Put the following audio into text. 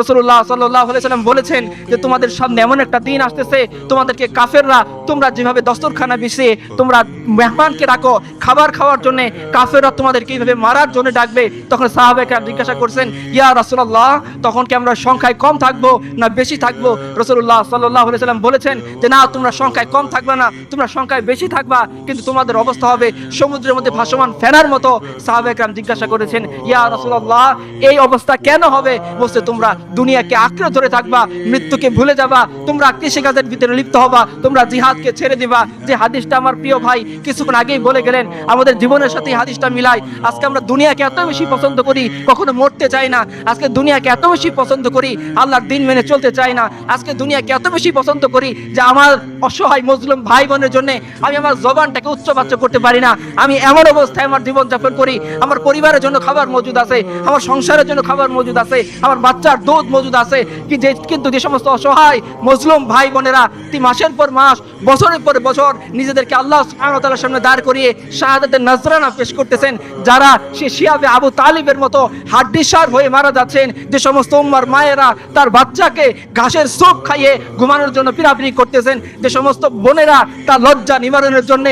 রসুল্লাহ সাল্লাহ সাল্লাম বলেছেন যে তোমাদের সামনে এমন একটা দিন আসতেছে, তোমাদেরকে কাফেররা তোমরা যেভাবে দস্তরখানা তোমরা মেহমানকে খাবার খাওয়ার জন্য কাফেররা তোমাদেরকে এইভাবে মারার জন্য ডাকবে, তখন জিজ্ঞাসা করছেন, ইয়া রসুল্লাহ তখন কি আমরা সংখ্যায় কম না বেশি থাকব? রসুল্লাহ সাল্লাহ সাল্লাম বলেছেন যে, না, তোমরা সংখ্যায় কম থাকবে না, তোমরা সংখ্যায় বেশি থাকবা, কিন্তু তোমাদের অবস্থা হবে সমুদ্রের মধ্যে ভাসমান ফেনার মতো। সাহাবেকরাম জিজ্ঞাসা করেছেন, ইয়া রসুল্লাহ এই অবস্থা কেন হবে? তোমরা দুনিয়াকে আঁকড়ে ধরে থাকবা, মৃত্যুকে ভুলে যাবা, তোমরা কৃষিকাজের ভিতরে লিপ্ত হবা, তোমরা জিহাদকে ছেড়ে দিবা। যে হাদিসটা আমার প্রিয় ভাই কিছুক্ষণ আগেই বলে গেলেন, আমাদের জীবনের সাথে হাদিসটা মিলাই আজকে আমরা দুনিয়াকে এত বেশি পছন্দ করি, কখনো মরতে চাই না। আজকে দুনিয়াকে এত বেশি পছন্দ করি, আল্লাহর দিন মেনে চলতে চাই না। আজকে দুনিয়াকে এত বেশি পছন্দ করি যে আমার অসহায় মজলুম ভাই বোনের জন্য আমি আমার জবানটাকে উচ্চবাচ্য করতে পারি না। আমি এমন অবস্থায় আমার জীবন যাপন করি, আমার পরিবারের জন্য খাবার মজুদ আছে, আমার সংসারের জন্য খাবার মজুদ আছে, আমার বাচ্চার দুধ মজুদ আছে কি যে কিন্তু যে সমস্ত অসহায় মজলুম ভাই বোনেরা তি মাসের পর মাস, বছরের পর বছর নিজেদেরকে আল্লাহ সুবহানাহু সামনে দাঁড় করিয়ে শাহাদাতের নজরানা পেশ করতেছেন, যারা সে শিয়াবে আবু তালিবের মতো হাড্ডিসার হয়ে মারা যাচ্ছেন, যে সমস্ত উম্মার মায়েরা তার বাচ্চাকে ঘাসের স্যুপ খাইয়ে ঘুমানোর জন্য পিরাপিরি করতেছেন, যে সমস্ত বোনেরা তার লজ্জা নিবারণের জন্য